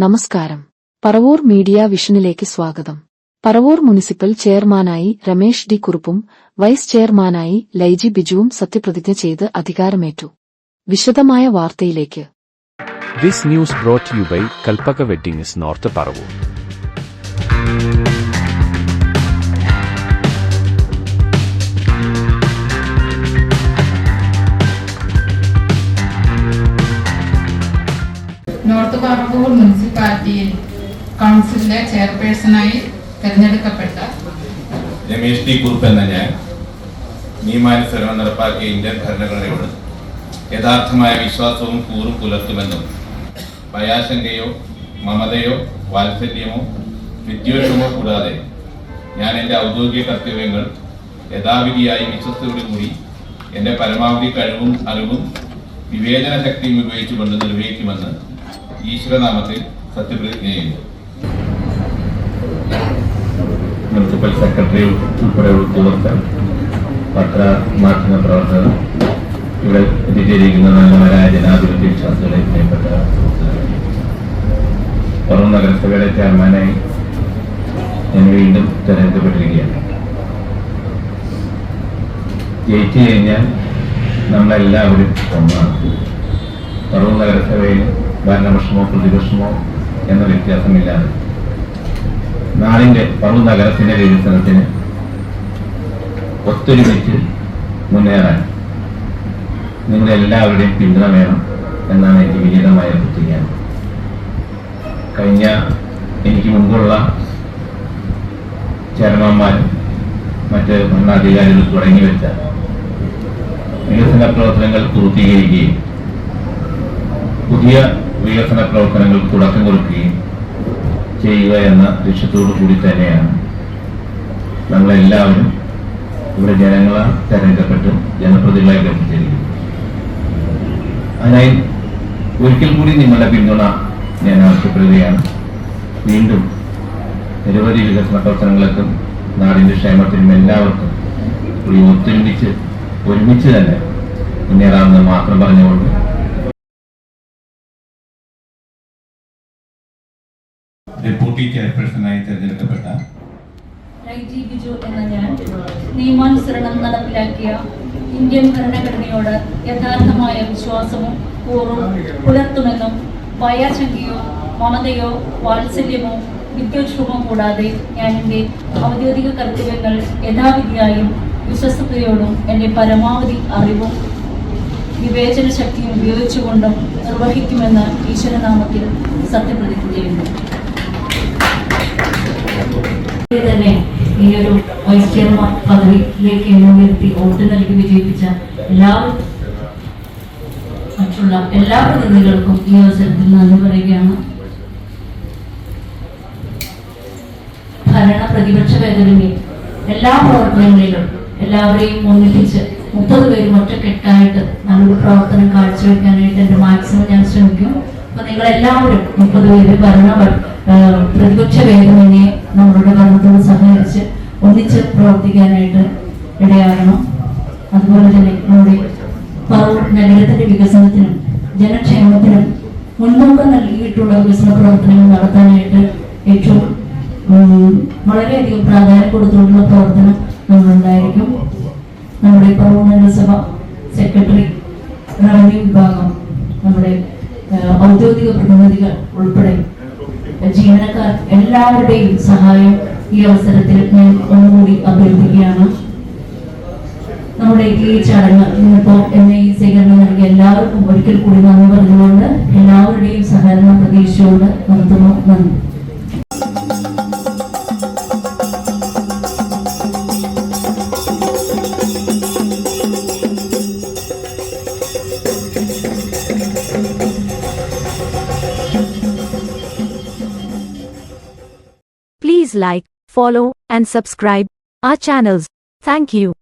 നമസ്കാരം. പറവൂർ മീഡിയ വിഷനിലേക്ക് സ്വാഗതം. പറവൂർ മുനിസിപ്പൽ ചെയർമാനായി രമേഷ് ഡി കുറുപ്പും വൈസ് ചെയർമാനായി ലൈജി ബിജുവും സത്യപ്രതിജ്ഞ ചെയ്ത് അധികാരമേറ്റു. വിശദമായ വാർത്തയിലേക്ക്. This news brought to you by Kalpaka Weddings North north Paravur മുനിസിപ്പാലിറ്റിയിൽ കൗൺസിലിലെ ചെയർപേഴ്സണായി തിരഞ്ഞെടുക്കപ്പെട്ട രമേഷ് ടി കുറുപ്പ് എന്ന ഞാൻ നിയമാനുസരണം നടപ്പാക്കിയ ഇന്ത്യൻ ഭരണഘടനയോട് യഥാർത്ഥമായ വിശ്വാസവും കൂറും പുലർത്തുമെന്നും ഭയാശങ്കയോ മമതയോ വാത്സല്യമോ വിദ്വേഷമോ കൂടാതെ ഞാൻ എന്റെ ഔദ്യോഗിക കർത്തവ്യങ്ങൾ യഥാവിധിയായി വിശ്വസ്തയോടുകൂടി എന്റെ പരമാവധി കഴിവും അറിവും വിവേചന ശക്തിയും ഉപയോഗിച്ചുകൊണ്ട് നിർവഹിക്കുമെന്ന് ഈശ്വരനാമത്തിൽ സത്യപ്രതിജ്ഞ ചെയ്യുന്നു. മുനിസിപ്പൽ സെക്രട്ടറി ഉൾപ്പെടെ ഉദ്യോഗസ്ഥർ പത്ര മാധ്യമ പ്രവർത്തകർ ഇവിടെ എത്തിച്ചേരിക്കുന്ന നല്ലവരായ ജനാധിപത്യ വിശ്വാസികളെ പ്രിയപ്പെട്ട പുറം നഗരസഭയുടെ ചെയർമാനായി ഞാൻ വീണ്ടും തെരഞ്ഞെടുക്കപ്പെട്ടിരിക്കുകയാണ്. ജയിച്ചു കഴിഞ്ഞാൽ നമ്മളെല്ലാവരും ഒന്നാണ്. പറവൂർ നഗരസഭയിൽ ഭരണപക്ഷമോ പ്രതിപക്ഷമോ എന്ന വ്യത്യാസമില്ലാതെ. നാടിന്റെ പറു നഗരത്തിന്റെ വികസനത്തിന് ഒത്തൊരുമിച്ച് മുന്നേറാൻ നിങ്ങളെല്ലാവരുടെയും പിന്തുണ വേണം എന്നാണ് എനിക്ക് വിനീതമായ പ്രതിജ്ഞ. കഴിഞ്ഞ എനിക്ക് മുമ്പുള്ള ചെയർമാന്മാരും മറ്റ് ഭരണാധികാരികൾ തുടങ്ങി വെച്ച വികസന പ്രവർത്തനങ്ങൾ പൂർത്തീകരിക്കുകയും പുതിയ വികസന പ്രവർത്തനങ്ങൾക്ക് തുടക്കം കുറിക്കുകയും ചെയ്യുക എന്ന ലക്ഷ്യത്തോടു കൂടി തന്നെയാണ്. നമ്മളെല്ലാവരും ഇവിടെ ജനങ്ങളാൽ തെരഞ്ഞെടുക്കപ്പെട്ട് ജനപ്രതിനിധികളായി ലഭിച്ചിരിക്കുന്നത് അതിനായി ഒരിക്കൽ കൂടി നിങ്ങളുടെ പിന്തുണ ഞാൻ ആവശ്യപ്പെടുകയാണ്. വീണ്ടും നിരവധി വികസന പ്രവർത്തനങ്ങൾക്കും നാടിന്റെ ക്ഷേമത്തിനും എല്ലാവർക്കും കൂടി ഒത്തൊരുമിച്ച് ഒരുമിച്ച് തന്നെ മുന്നേറാമെന്ന് മാത്രം പറഞ്ഞുകൊണ്ട് ഡെപ്യൂട്ടി ചെയർപേഴ്സണായി തിരഞ്ഞെടുക്കപ്പെട്ട ബിജു എന്ന ഞാൻ നിയമാനുസരണം നടപ്പിലാക്കിയ ഇന്ത്യൻ ഭരണഘടനയോട് യഥാർത്ഥമായ വിശ്വാസവും കൂറും പുലർത്തുമെന്നും ഭയാശങ്കയോ മമതയോ വാത്സല്യമോ വിദ്യോക്ഷോഭം കൂടാതെ ഞാൻ എന്റെ ഔദ്യോഗിക കർത്തവ്യങ്ങൾ യഥാവിധിയായും വിശ്വസ്തയോടും എന്റെ പരമാവധി അറിവും വിവേചന ശക്തിയും ഉപയോഗിച്ചുകൊണ്ടും നിർവഹിക്കുമെന്ന് ഈശ്വരനാമത്തിൽ സത്യപ്രതിജ്ഞ ചെയ്യുന്നു. തന്നെ ഈ ഒരു വൈസ് ചെയർമാൻ പദവിയിലേക്ക് എന്നെ ഉയർത്തി വോട്ട് നൽകി വിജയിപ്പിച്ച എല്ലാവരും മറ്റുള്ള എല്ലാ പ്രതിനിധികൾക്കും ഈ അവസരത്തിൽ നന്ദി പറയുകയാണ്. ഭരണ പ്രതിപക്ഷ ഭേദമന്യേ എല്ലാ പ്രവർത്തനങ്ങളിലും എല്ലാവരെയും ഒന്നിപ്പിച്ച് മുപ്പത് പേരും ഒറ്റക്കെട്ടായിട്ട് നല്ലൊരു പ്രവർത്തനം കാഴ്ചവെക്കാനായിട്ട് എന്റെ മാക്സിമം ഞാൻ ശ്രമിക്കും. അപ്പൊ നിങ്ങൾ എല്ലാവരും മുപ്പത് പേര് ഭരണ പ്രതിപക്ഷ ഭേദമന്യേ നമ്മളുടെ ഭരണത്തോട് സഹകരിച്ച് ഒന്നിച്ച് പ്രവർത്തിക്കാനായിട്ട് ഇടയാകണം. അതുപോലെ തന്നെ നമ്മുടെ പറവൂർ നഗരത്തിന്റെ വികസനത്തിനും ജനക്ഷേമത്തിനും മുൻതൂക്കം നൽകിയിട്ടുള്ള വികസന പ്രവർത്തനങ്ങൾ നടത്താനായിട്ട് ഏറ്റവും വളരെയധികം പ്രാധാന്യം കൊടുത്തുകൊണ്ടുള്ള പ്രവർത്തനം നമ്മളുണ്ടായിരിക്കും. നമ്മുടെ പറവൂർ നഗരസഭ സെക്രട്ടറി റവന്യൂ വിഭാഗം. പ്രതിനിധികൾ ഉൾപ്പെടെ. ജീവനക്കാർ എല്ലാവരുടെയും സഹായം ഈ അവസരത്തിൽ ഞാൻ ഒന്നുകൂടി അഭ്യർത്ഥിക്കുകയാണ്. നമ്മുടെ ഈ ചടങ്ങ് ഇന്നിപ്പോ എന്നെ ഈ സ്വീകരണം നൽകിയ എല്ലാവർക്കും ഒരിക്കൽ കൂടി നന്ദി പറഞ്ഞുകൊണ്ട് എല്ലാവരുടെയും സഹകരണ പ്രതീക്ഷയോട് നിർത്തുന്നു. നന്ദി. Please like, follow, and subscribe our channels. Thank you.